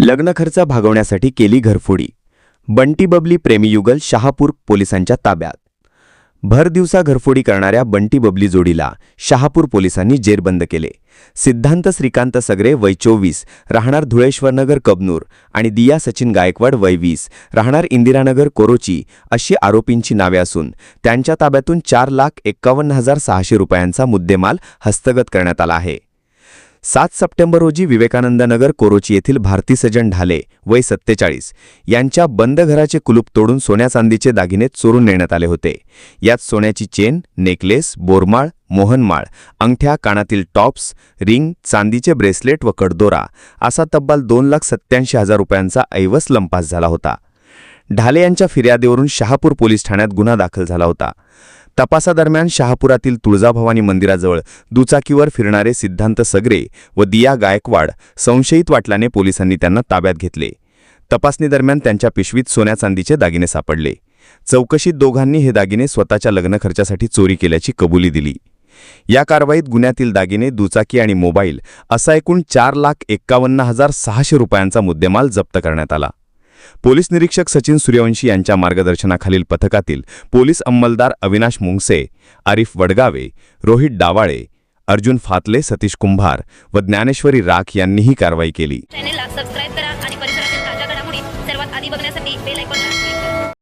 लग्न खर्च भागवण्यासाठी केली घरफोडी. बंटी बबली प्रेमीयुगल शहापूर पोलिसांच्या ताब्यात. भर दिवसा घरफोडी करणाऱ्या बंटी बबली जोडीला शहापूर पोलिसांनी जेरबंद केले. सिद्धांत श्रीकांत सगरे वय चोवीस राहणार धुळेश्वरनगर कबनूर आणि दिया सचिन गायकवाड वय वीस राहणार इंदिरानगर कोरोची अशी आरोपींची नावे असून त्यांच्या ताब्यातून चार लाख एक्कावन्न हजार सहाशे रुपयांचा मुद्देमाल हस्तगत करण्यात आला आहे. सात सप्टेंबर रोजी विवेकानंद नगर कोरोची येथील भारती सजन ढाले वय सत्तेचाळीस यांच्या बंद घराचे कुलूप तोडून सोन्या चांदीचे दागिने चोरून नेण्यात आले होते. यात सोन्याची चेन नेकलेस बोरमाळ मोहनमाळ अंगठ्या कानातील टॉप्स रिंग चांदीचे ब्रेसलेट व कडदोरा असा तब्बल दोन लाख सत्त्याऐंशी हजार रुपयांचा ऐवस लंपास झाला होता. ढाले यांच्या फिर्यादीवरून शहापूर पोलीस ठाण्यात गुन्हा दाखल झाला होता. तपासादरम्यान शहापुरातील तुळजाभवानी मंदिराजवळ दुचाकीवर फिरणारे सिद्धांत सगरे व दिया गायकवाड संशयित वाटल्याने पोलिसांनी त्यांना ताब्यात घेतले. तपासणीदरम्यान त्यांच्या पिशवीत सोन्या चांदीचे दागिने सापडले. चौकशीत दोघांनी हे दागिने स्वतःच्या लग्न खर्चासाठी चोरी केल्याची कबुली दिली. या कारवाईत गुन्ह्यातील दागिने दुचाकी आणि मोबाईल असा एकूण चार लाख एक्कावन्न हजार सहाशे रुपयांचा मुद्देमाल जप्त करण्यात आला. पोलीस निरीक्षक सचिन सूर्यवंशी यांच्या मार्गदर्शनाखालील पथकातील पोलीस अंमलदार अविनाश मुंगसे आरिफ वडगावे रोहित डावाळे अर्जुन फातले सतीश कुंभार व ज्ञानेश्वरी राख यांनी ही कारवाई केली.